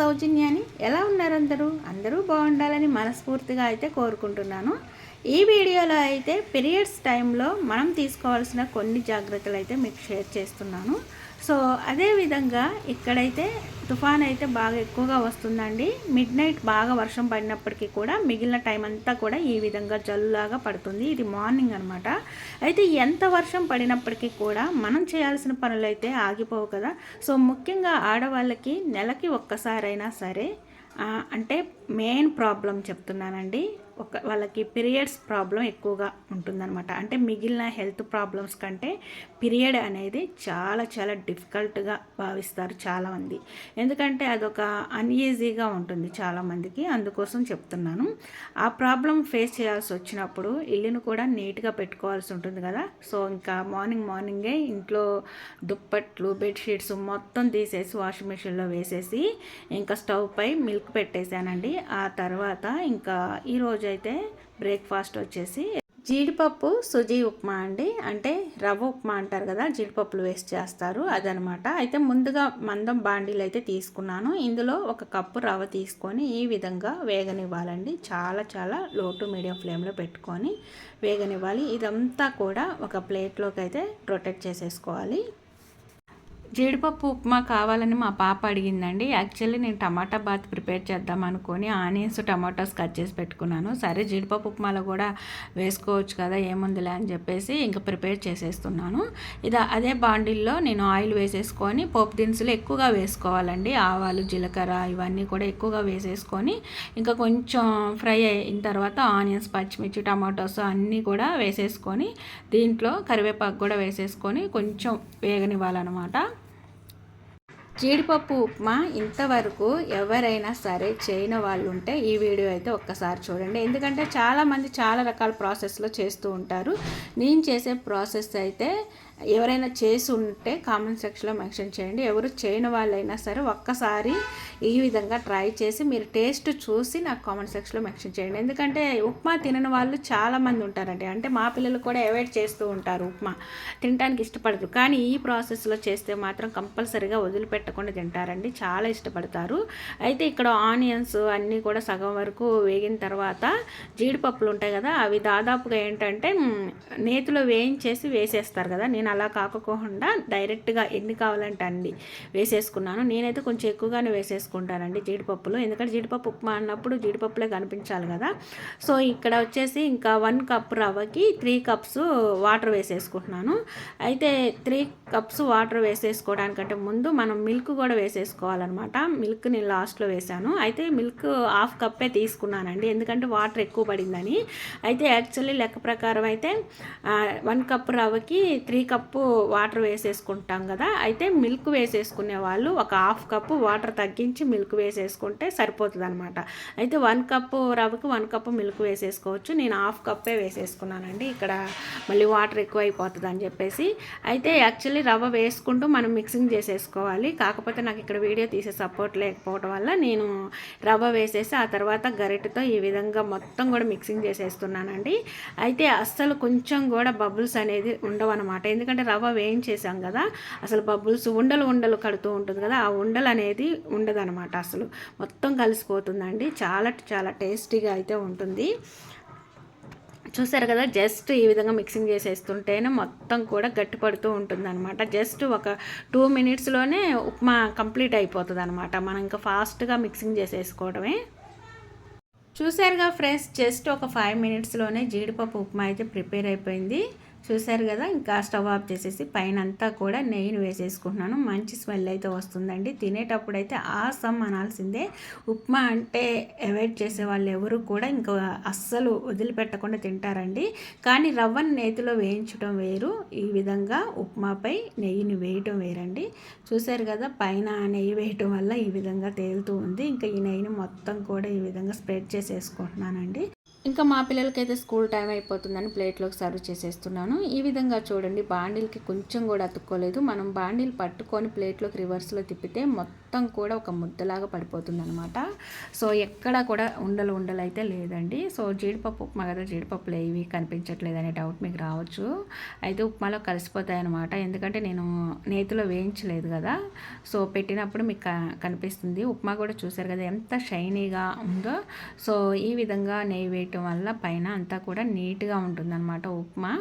సౌజన్యాని ఎలా ఉన్నారు అందరూ అందరూ బాగుండాలని మనస్ఫూర్తిగా అయితే కోరుకుంటున్నాను. ఈ వీడియోలో అయితే పీరియడ్స్ టైంలో మనం తీసుకోవాల్సిన కొన్ని జాగ్రత్తలు అయితే మీకు షేర్ చేస్తున్నాను. సో అదేవిధంగా ఇక్కడైతే తుఫాన్ అయితే బాగా ఎక్కువగా వస్తుందండి. మిడ్ నైట్ బాగా వర్షం పడినప్పటికీ కూడా మిగిలిన టైం అంతా కూడా ఈ విధంగా జల్లులాగా పడుతుంది. ఇది మార్నింగ్ అనమాట అయితే ఎంత వర్షం పడినప్పటికీ కూడా మనం చేయాల్సిన పనులు అయితే ఆగిపోవు కదా. సో ముఖ్యంగా ఆడవాళ్ళకి నెలకి ఒక్కసారైనా సరే అంటే మెయిన్ ప్రాబ్లం చెప్తున్నానండి. ఒక వాళ్ళకి పీరియడ్స్ ప్రాబ్లం ఎక్కువగా ఉంటుందన్నమాట. అంటే మిగిలిన హెల్త్ ప్రాబ్లమ్స్ కంటే పీరియడ్ అనేది చాలా చాలా డిఫికల్ట్గా భావిస్తారు చాలామంది. ఎందుకంటే అదొక అన్ఈజీగా ఉంటుంది చాలామందికి. అందుకోసం చెప్తున్నాను. ఆ ప్రాబ్లం ఫేస్ చేయాల్సి వచ్చినప్పుడు ఇల్లును కూడా నీట్గా పెట్టుకోవాల్సి ఉంటుంది కదా. సో ఇంకా మార్నింగ్ మార్నింగే ఇంట్లో దుప్పట్లు బెడ్షీట్స్ మొత్తం తీసేసి వాషింగ్ మిషన్లో వేసేసి ఇంకా స్టవ్ పై మిల్క్ పెట్టేశానండి. ఆ తర్వాత ఇంకా ఈరోజు అయితే బ్రేక్ఫాస్ట్ వచ్చేసి జీడిపప్పు సుజీ ఉప్మా అండి. అంటే రవ్వ ఉప్మా అంటారు కదా జీడిపప్పులు వేస్ట్ చేస్తారు అదనమాట. అయితే ముందుగా మందం బాండీలు అయితే తీసుకున్నాను. ఇందులో ఒక కప్పు రవ్వ తీసుకొని ఈ విధంగా వేగనివ్వాలండి. చాలా చాలా లో టు మీడియం ఫ్లేమ్లో పెట్టుకొని వేగనివ్వాలి. ఇదంతా కూడా ఒక ప్లేట్లోకి అయితే రొటేట్ చేసేసుకోవాలి. జీడిపప్పు ఉప్మా కావాలని మా పాప అడిగిందండి. యాక్చువల్లీ నేను టమాటా బాత్ ప్రిపేర్ చేద్దాం అనుకొని ఆనియన్స్ టమాటోస్ కట్ చేసి పెట్టుకున్నాను. సరే జీడిపప్పు ఉప్మాలో కూడా వేసుకోవచ్చు కదా ఏముందిలే అని చెప్పేసి ఇంకా ప్రిపేర్ చేసేస్తున్నాను. ఇది అదే బాండిల్లో నేను ఆయిల్ వేసేసుకొని పోపు దినుసులు ఎక్కువగా వేసుకోవాలండి. ఆవాలు జీలకర్ర ఇవన్నీ కూడా ఎక్కువగా వేసేసుకొని ఇంకా కొంచెం ఫ్రై అయిన తర్వాత ఆనియన్స్ పచ్చిమిర్చి టమాటోస్ అన్నీ కూడా వేసేసుకొని దీంట్లో కరివేపాకు కూడా వేసేసుకొని కొంచెం వేగనివ్వాలన్నమాట. జీడిపప్పు ఉప్మా ఇంతవరకు ఎవరైనా సరే చేయని వాళ్ళు ఉంటే ఈ వీడియో అయితే ఒక్కసారి చూడండి. ఎందుకంటే చాలామంది చాలా రకాల ప్రాసెస్లో చేస్తూ ఉంటారు. నేను చేసే ప్రాసెస్ అయితే ఎవరైనా చేసి ఉంటే కామెంట్ సెక్షన్లో మెన్షన్ చేయండి. ఎవరు చేయని వాళ్ళైనా సరే ఒక్కసారి ఈ విధంగా ట్రై చేసి మీరు టేస్ట్ చూసి నాకు కామెంట్ సెక్షన్లో మెన్షన్ చేయండి. ఎందుకంటే ఉప్మా తినని వాళ్ళు చాలామంది ఉంటారండి. అంటే మా పిల్లలు కూడా అవాయిడ్ చేస్తూ ఉంటారు ఉప్మా. తినడానికి ఇష్టపడరు. కానీ ఈ ప్రాసెస్లో చేస్తే మాత్రం కంపల్సరీగా వదిలిపెట్టకుండా తింటారండి. చాలా ఇష్టపడతారు. అయితే ఇక్కడ ఆనియన్స్ అన్నీ కూడా సగం వరకు వేగిన తర్వాత జీడిపప్పులు ఉంటాయి కదా అవి దాదాపుగా ఏంటంటే నేతిలో వేయించేసి వేసేస్తారు కదా. నేను అలా కాకపోకుండా డైరెక్ట్గా ఎన్ని కావాలంటే అండి వేసేసుకున్నాను. నేనైతే కొంచెం ఎక్కువగానే వేసేసుకుంటానండి జీడిపప్పులు. ఎందుకంటే జీడిపప్పు ఉప్మా అన్నప్పుడు జీడిపప్పులే కనిపించాలి కదా. సో ఇక్కడ వచ్చేసి ఇంకా వన్ కప్ రవ్వకి త్రీ కప్స్ వాటర్ వేసేసుకుంటున్నాను. అయితే త్రీ కప్స్ వాటర్ వేసేసుకోవడానికంటే ముందు మనం మిల్క్ కూడా వేసేసుకోవాలన్నమాట. మిల్క్ నేను లాస్ట్లో వేసాను అయితే మిల్క్ హాఫ్ కప్పే తీసుకున్నానండి. ఎందుకంటే వాటర్ ఎక్కువ పడిందని. అయితే యాక్చువల్లీ లెక్క ప్రకారం అయితే వన్ కప్ రవ్వకి త్రీ కప్ కప్పు వాటర్ వేసేసుకుంటాం కదా అయితే మిల్క్ వేసేసుకునే వాళ్ళు ఒక హాఫ్ కప్పు వాటర్ తగ్గించి మిల్క్ వేసేసుకుంటే సరిపోతుంది అనమాట అయితే వన్ కప్పు రవ్వకి వన్ కప్పు మిల్క్ వేసేసుకోవచ్చు. నేను హాఫ్ కప్పే వేసేసుకున్నానండి. ఇక్కడ మళ్ళీ వాటర్ ఎక్కువ అయిపోతుంది అని చెప్పేసి. అయితే యాక్చువల్లీ రవ్వ వేసుకుంటూ మనం మిక్సింగ్ చేసేసుకోవాలి. కాకపోతే నాకు ఇక్కడ వీడియో తీసే సపోర్ట్ లేకపోవడం వల్ల నేను రవ్వ వేసేసి ఆ తర్వాత గరిటతో ఈ విధంగా మొత్తం కూడా మిక్సింగ్ చేసేస్తున్నానండి. అయితే అస్సలు కొంచెం కూడా బబుల్స్ అనేది ఉండవు అనమాట ఎందుకంటే ఎందుకంటే రవ్వ వేయించేసాం కదా అసలు బబుల్స్ ఉండలు ఉండలు కడుతూ ఉంటుంది కదా ఆ ఉండలు అనేది ఉండదనమాట అసలు. మొత్తం కలిసిపోతుందండి చాలా చాలా టేస్టీగా అయితే ఉంటుంది. చూసారు కదా జస్ట్ ఈ విధంగా మిక్సింగ్ చేసేస్తుంటేనే మొత్తం కూడా గట్టిపడుతూ ఉంటుంది అనమాట జస్ట్ ఒక టూ మినిట్స్లోనే ఉప్మా కంప్లీట్ అయిపోతుంది అనమాట మనం ఇంకా ఫాస్ట్గా మిక్సింగ్ చేసేసుకోవడమే. చూసారుగా ఫ్రెండ్స్ జస్ట్ ఒక ఫైవ్ మినిట్స్లోనే జీడిపప్పు ఉప్మా అయితే ప్రిపేర్ అయిపోయింది. చూశారు కదా ఇంకా స్టవ్ ఆఫ్ చేసేసి పైన అంతా కూడా నెయ్యిని వేసేసుకుంటున్నాను. మంచి స్మెల్ అయితే వస్తుందండి. తినేటప్పుడు అయితే ఆసం అనాల్సిందే. ఉప్మా అంటే అవాయిడ్ చేసే వాళ్ళు ఎవరు కూడా ఇంకా అస్సలు వదిలిపెట్టకుండా తింటారండి. కానీ రవ్వను నేతిలో వేయించడం వేరు. ఈ విధంగా ఉప్మాపై నెయ్యిని వేయటం వేరండి. చూశారు కదా పైన నెయ్యి వేయటం వల్ల ఈ విధంగా తేలుతూ ఉంది. ఇంకా ఈ నెయ్యిని మొత్తం కూడా ఈ విధంగా స్ప్రెడ్ చేసేసుకుంటున్నానండి. ఇంకా మా పిల్లలకైతే స్కూల్ టైం అయిపోతుందని ప్లేట్లోకి సర్వ్ చేసేస్తున్నాను. ఈ విధంగా చూడండి బాండిల్కి కొంచెం కూడా అతుక్కోలేదు. మనం బాండిల్ పట్టుకొని ప్లేట్లోకి రివర్స్లో తిప్పితే మొత్తం కూడా ఒక ముద్దలాగా పడిపోతుందనమాట సో ఎక్కడ కూడా ఉండలు ఉండలు అయితే లేదండి. సో జీడిపప్పు ఉప్మా కదా జీడిపప్పులు ఏవి కనిపించట్లేదు అనే డౌట్ మీకు రావచ్చు. అయితే ఉప్మాలో కలిసిపోతాయి అనమాట ఎందుకంటే నేను నేతిలో వేయించలేదు కదా. సో పెట్టినప్పుడు మీకు కనిపిస్తుంది. ఉప్మా కూడా చూశారు కదా ఎంత షైనీగా ఉందో. సో ఈ విధంగా నెయ్యి వేయటం వల్ల పైన అంతా కూడా నీట్గా ఉంటుందన్నమాట ఉప్మా.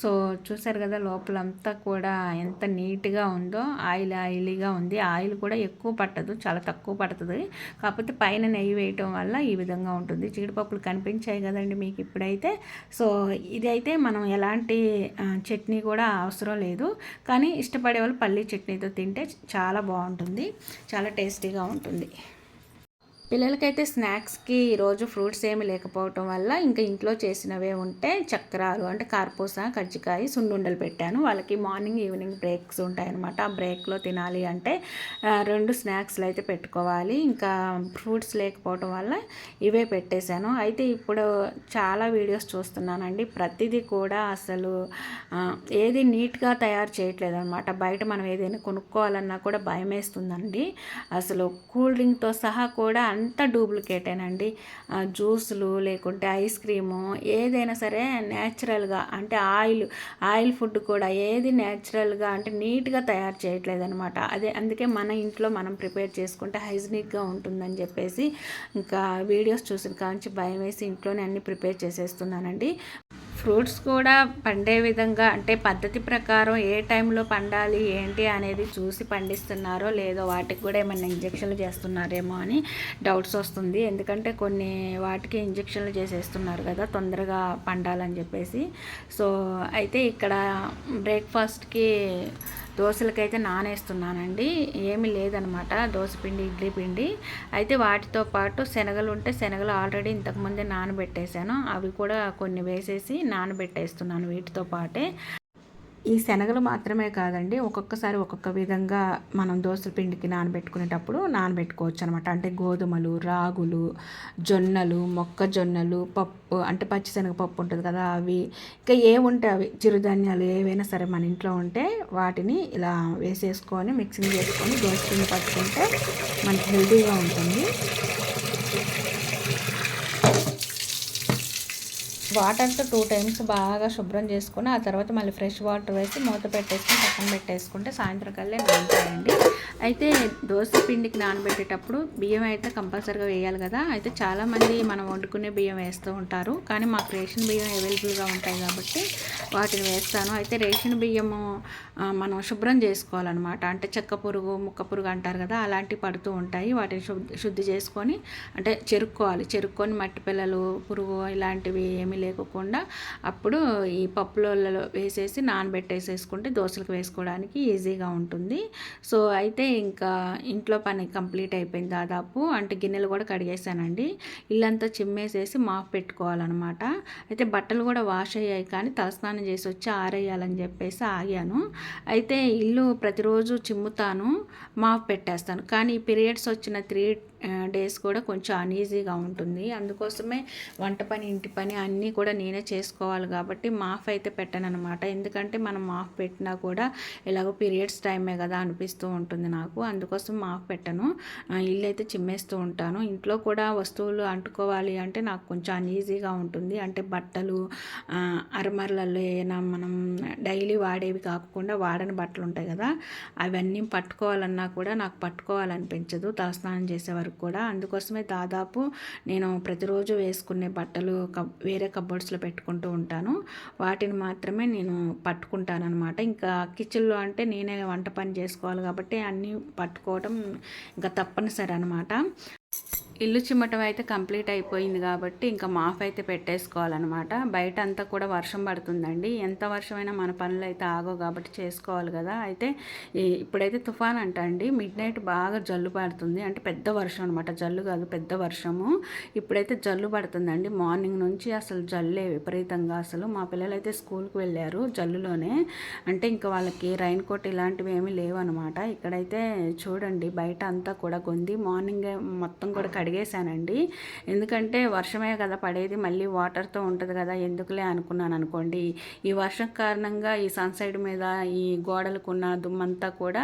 సో చూసారు కదా లోపలంతా కూడా ఎంత నీట్గా ఉందో ఆయిల్ ఆయిలీగా ఉంది. ఆయిల్ కూడా ఎక్కువ పట్టదు చాలా తక్కువ పడుతుంది. కాకపోతే పైన నెయ్యి వేయటం వల్ల ఈ విధంగా ఉంటుంది. జీడిపప్పులు కనిపించాయి కదండి మీకు ఇప్పుడైతే. సో ఇదైతే మనం ఎలాంటి చట్నీ కూడా అవసరం లేదు. కానీ ఇష్టపడే వాళ్ళు పల్లీ చట్నీతో తింటే చాలా బాగుంటుంది. చాలా టేస్టీగా ఉంటుంది. పిల్లలకైతే స్నాక్స్కి ఈరోజు ఫ్రూట్స్ ఏమి లేకపోవటం వల్ల ఇంకా ఇంట్లో చేసినవే ఉంటే చక్రాలు అంటే కార్పూస కజ్జికాయ సున్నుండలు పెట్టాను. వాళ్ళకి మార్నింగ్ ఈవినింగ్ బ్రేక్స్ ఉంటాయన్నమాట. ఆ బ్రేక్లో తినాలి అంటే రెండు స్నాక్స్లు అయితే పెట్టుకోవాలి. ఇంకా ఫ్రూట్స్ లేకపోవటం వల్ల ఇవే పెట్టేశాను. అయితే ఇప్పుడు చాలా వీడియోస్ చూస్తున్నానండి. ప్రతిదీ కూడా అసలు ఏది నీట్గా తయారు చేయట్లేదు అనమాట బయట మనం ఏదైనా కొనుక్కోవాలన్నా కూడా భయం వేస్తుందండి అసలు కూల్ డ్రింక్తో సహా కూడా అంతా డూప్లికేటేనండి. జ్యూసులు లేకుంటే ఐస్ క్రీము ఏదైనా సరే న్యాచురల్గా అంటే ఆయిల్ ఆయిల్ ఫుడ్ కూడా ఏది న్యాచురల్గా అంటే నీట్గా తయారు చేయట్లేదు అనమాట అదే అందుకే మన ఇంట్లో మనం ప్రిపేర్ చేసుకుంటే హైజీనిక్గా ఉంటుందని చెప్పేసి ఇంకా వీడియోస్ చూసిన కాంచి భయం వేసి ఇంట్లోనే అన్ని ప్రిపేర్ చేసేస్తున్నానండి. ఫ్రూట్స్ కూడా పండే విధంగా అంటే పద్ధతి ప్రకారం ఏ టైంలో పండాలి ఏంటి అనేది చూసి పండిస్తున్నారో లేదో వాటికి కూడా ఏమైనా ఇంజక్షన్లు చేస్తున్నారేమో అని డౌట్స్ వస్తుంది. ఎందుకంటే కొన్ని వాటికి ఇంజక్షన్లు చేసేస్తున్నారు కదా తొందరగా పండాలని చెప్పేసి. సో అయితే ఇక్కడ బ్రేక్ఫాస్ట్కి దోశలకైతే నానేస్తున్నానండి. ఏమీ లేదనమాట. దోశ పిండి ఇడ్లీ పిండి. అయితే వాటితో పాటు శనగలు ఉంటే శనగలు ఆల్రెడీ ఇంతకుముందే నానబెట్టేశాను. అవి కూడా కొన్ని వేసేసి నానబెట్టేస్తున్నాను వీటితో పాటే. ఈ శనగలు మాత్రమే కాదండి ఒక్కొక్కసారి ఒక్కొక్క విధంగా మనం దోశల పిండికి నానబెట్టుకునేటప్పుడు నానబెట్టుకోవచ్చు అనమాట అంటే గోధుమలు రాగులు జొన్నలు మొక్కజొన్నలు పప్పు అంటే పచ్చిశనగపప్పు ఉంటుంది కదా అవి. ఇంకా ఏముంటే అవి చిరుధాన్యాలు ఏవైనా సరే మన ఇంట్లో ఉంటే వాటిని ఇలా వేసేసుకొని మిక్సింగ్ చేసుకొని దోశ పిండి పట్టుకుంటే మనకి హెల్తీగా ఉంటుంది. వాటర్తో టూ టైమ్స్ బాగా శుభ్రం చేసుకుని ఆ తర్వాత మళ్ళీ ఫ్రెష్ వాటర్ వేసి మూత పెట్టేసుకుని పక్కన పెట్టేసుకుంటే సాయంత్రం కల్లా నానుతాయండి. అయితే దోశ పిండికి నానబెట్టేటప్పుడు బియ్యం అయితే కంపల్సరీగా వేయాలి కదా. అయితే చాలామంది మనం వండుకునే బియ్యం వేస్తూ ఉంటారు. కానీ మాకు రేషన్ బియ్యం అవైలబుల్గా ఉంటాయి కాబట్టి వాటిని వేస్తాను. అయితే రేషన్ బియ్యము మనం శుభ్రం చేసుకోవాలన్నమాట. అంటే చెక్క పురుగు ముక్క పురుగు అంటారు కదా అలాంటివి పడుతూ ఉంటాయి. వాటిని శుద్ధి చేసుకొని అంటే చెరుక్కోవాలి. చెరుక్కొని మట్టి పిల్లలు పురుగు ఇలాంటివి ఏమీ లేకుండా అప్పుడు ఈ పప్పులలో వేసేసి నానబెట్టేసేసుకుంటే దోశలకు వేసుకోవడానికి ఈజీగా ఉంటుంది. సో అయితే ఇంకా ఇంట్లో పని కంప్లీట్ అయిపోయింది దాదాపు. అంటే గిన్నెలు కూడా కడిగేసానండి. ఇల్లంతా చిమ్మేసేసి మాఫ్ పెట్టుకోవాలన్నమాట. అయితే బట్టలు కూడా వాష్ అయ్యాయి కానీ తలస్నానం చేసి వచ్చి ఆరేయాలని చెప్పేసి ఆగాను. అయితే ఇల్లు ప్రతిరోజు చిమ్ముతాను మాఫ్ పెట్టేస్తాను. కానీ పీరియడ్స్ వచ్చిన త్రీ డేస్ కూడా కొంచెం అన్ఈజీగా ఉంటుంది. అందుకోసమే వంట పని ఇంటి పని అన్నీ కూడా నేనే చేసుకోవాలి కాబట్టి మాఫ్ అయితే పెట్టాను అనమాట ఎందుకంటే మనం మాఫ్ పెట్టినా కూడా ఇలాగో పీరియడ్స్ టైమే కదా అనిపిస్తూ ఉంటుంది నాకు. అందుకోసం మాఫ్ పెట్టను. ఇల్లు అయితే చిమ్మేస్తూ ఉంటాను. ఇంట్లో కూడా వస్తువులు అంటుకోవాలి అంటే నాకు కొంచెం అన్ఈజీగా ఉంటుంది. అంటే బట్టలు అరమరలలో ఏమైనా మనం డైలీ వాడేవి కాకుండా వాడని బట్టలు ఉంటాయి కదా అవన్నీ పట్టుకోవాలన్నా కూడా నాకు పట్టుకోవాలనిపించదు. తలస్నానం చేసే వరకు కూడా. అందుకోసమే దాదాపు నేను ప్రతిరోజు వేసుకునే బట్టలు కబ్ వేరే కబోర్డ్స్లో పెట్టుకుంటూ ఉంటాను. వాటిని మాత్రమే నేను పట్టుకుంటాను అనమాట ఇంకా కిచెన్లో అంటే నేనే వంట పని చేసుకోవాలి కాబట్టి అన్నీ పట్టుకోవడం ఇంకా తప్పనిసరి అనమాట ఇల్లు చిమ్మటం అయితే కంప్లీట్ అయిపోయింది కాబట్టి ఇంకా మాఫ్ అయితే పెట్టేసుకోవాలన్నమాట. బయట అంతా కూడా వర్షం పడుతుందండి. ఎంత వర్షమైనా మన పనులు అయితే ఆగో కాబట్టి చేసుకోవాలి కదా. అయితే ఇప్పుడైతే తుఫాన్ అంట అండి మిడ్ నైట్ బాగా జల్లు పడుతుంది. అంటే పెద్ద వర్షం అనమాట జల్లు కాదు పెద్ద వర్షము. ఇప్పుడైతే జల్లు పడుతుందండి. మార్నింగ్ నుంచి అసలు జల్లే విపరీతంగా అసలు. మా పిల్లలు అయితే స్కూల్కి వెళ్ళారు జల్లులోనే. అంటే ఇంకా వాళ్ళకి రైన్ కోట్ ఇలాంటివి ఏమీ లేవు అనమాట ఇక్కడైతే చూడండి బయట అంతా కూడా కొంది మార్నింగ్ మొత్తం కూడా కడిగేశానండి ఎందుకంటే వర్షమే కదా పడేది మళ్ళీ వాటర్తో ఉంటుంది కదా ఎందుకులే అనుకున్నాను అనుకోండి. ఈ వర్షం కారణంగా ఈ సన్సైడ్ మీద ఈ గోడలకున్న దుమ్మంతా కూడా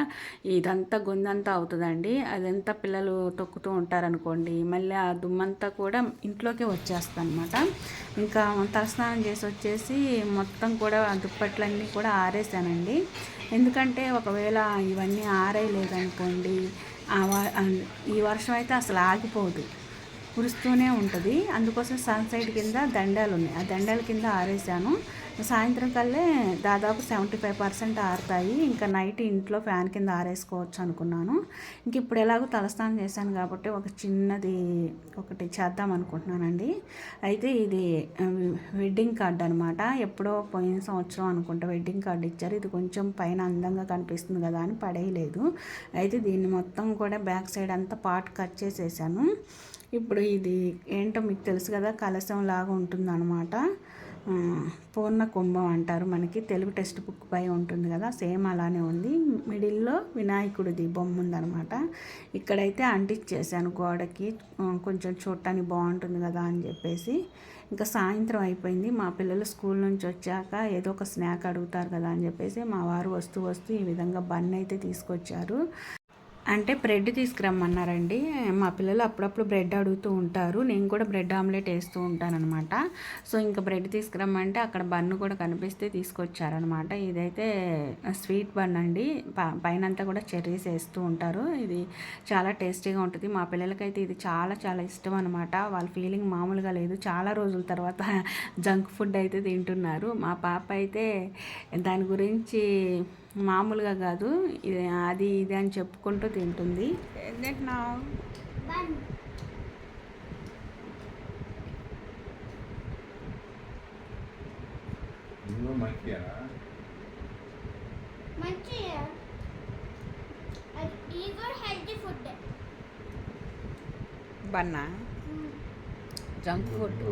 ఇదంతా గొంతంతా అవుతుందండి. అదంతా పిల్లలు తొక్కుతూ ఉంటారనుకోండి మళ్ళీ ఆ దుమ్మంతా కూడా ఇంట్లోకే వచ్చేస్తుంది అనమాట ఇంకా తలస్నానం చేసి వచ్చేసి మొత్తం కూడా దుప్పట్లన్నీ కూడా ఆరేసానండి ఎందుకంటే ఒకవేళ ఇవన్నీ ఆరేయలేదనుకోండి ఈ వర్షం అయితే అసలు ఆగిపోదు. కురుస్తూనే ఉంటుంది. అందుకోసం సన్సైడ్ కింద దండాలు ఉన్నాయి ఆ దండాల కింద ఆరేసాను సాయంత్రం కల్లే దాదాపు సెవెంటీ ఫైవ్ పర్సెంట్ ఆరుతాయి. ఇంకా నైట్ ఇంట్లో ఫ్యాన్ కింద ఆరేసుకోవచ్చు అనుకున్నాను. ఇంక ఇప్పుడు ఎలాగో తలస్నానం చేశాను కాబట్టి ఒక చిన్నది ఒకటి చేద్దాం అనుకుంటున్నానండి. అయితే ఇది వెడ్డింగ్ కార్డ్ అనమాట ఎప్పుడో పోయిన సంవత్సరం అనుకుంటా వెడ్డింగ్ కార్డు ఇచ్చారు. ఇది కొంచెం పైన అందంగా కనిపిస్తుంది కదా అని పడేయలేదు. అయితే దీన్ని మొత్తం కూడా బ్యాక్ సైడ్ అంతా పార్ట్ కట్ చేసేసాను. ఇప్పుడు ఇది ఏంటో మీకు తెలుసు కదా కలశం లాగా ఉంటుందన్నమాట. పూర్ణ కుంభం అంటారు మనకి. తెలుగు టెక్స్ట్ బుక్ పై ఉంటుంది కదా సేమ్ అలానే ఉంది. మిడిల్లో వినాయకుడిది బొమ్మ ఉందనమాట ఇక్కడైతే అంటించేసాను గోడకి. కొంచెం చూడటానికి బాగుంటుంది కదా అని చెప్పేసి. ఇంకా సాయంత్రం అయిపోయింది. మా పిల్లలు స్కూల్ నుంచి వచ్చాక ఏదో ఒక స్నాక్ అడుగుతారు కదా అని చెప్పేసి మా వారు వస్తూ వస్తూ ఈ విధంగా బన్ అయితే తీసుకొచ్చారు. అంటే బ్రెడ్ తీసుకురమ్మన్నారండి. మా పిల్లలు అప్పుడప్పుడు బ్రెడ్ అడుగుతూ ఉంటారు. నేను కూడా బ్రెడ్ ఆమ్లెట్ వేస్తూ ఉంటానన్నమాట. సో ఇంకా బ్రెడ్ తీసుకురమ్మంటే అక్కడ బన్ను కూడా కనిపిస్తే తీసుకొచ్చారనమాట ఇదైతే స్వీట్ బన్ అండి. పైన అంతా కూడా చెర్రీస్ వేస్తూ ఉంటారు. ఇది చాలా టేస్టీగా ఉంటుంది. మా పిల్లలకైతే ఇది చాలా చాలా ఇష్టం అనమాట వాళ్ళ ఫీలింగ్ మామూలుగా లేదు. చాలా రోజుల తర్వాత జంక్ ఫుడ్ అయితే తింటున్నారు. మా పాప అయితే దాని గురించి మామూలుగా కాదు. ఇది అది ఇది అని చెప్పుకుంటూ తింటుంది. బన్నా జంక్ ఫుడ్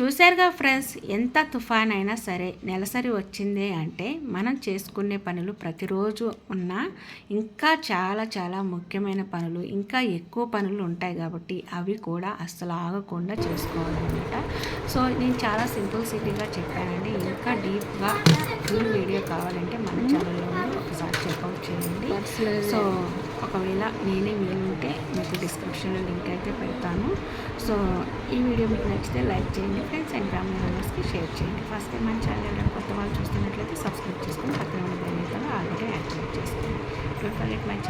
చూశారుగా ఫ్రెండ్స్ ఎంత తుఫాన్ అయినా సరే నెలసరి వచ్చింది అంటే మనం చేసుకునే పనులు ప్రతిరోజు ఉన్న ఇంకా చాలా చాలా ముఖ్యమైన పనులు ఇంకా ఎక్కువ పనులు ఉంటాయి కాబట్టి అవి కూడా అస్సలు ఆగకుండా చేసుకోవాలన్నమాట. సో నేను చాలా సింపుల్ సిటీగా చెప్పానండి. ఇంకా డీప్గా ఫుల్ వీడియో కావాలంటే మన ఛానల్లో ఒకసారి చెక్అవుట్ చేయండి. సో ఒకవేళ నేనే ఉంటే మీకు డిస్క్రిప్షన్లో లింక్ అయితే పెడతాను. సో ఈ వీడియో మీకు నచ్చితే లైక్ చేయండి ఫ్రెండ్స్ అండ్ ఫ్యామిలీ మెంబర్స్కి షేర్ చేయండి. ఫస్ట్ టైం మన ఛానల్ కొత్త వాళ్ళు చూస్తున్నట్లయితే సబ్స్క్రైబ్ చేసుకొని పక్కన ఉన్న బెల్ ఆల్రెడీ యాక్టివేట్ చేసుకోండి. Don't forget my channel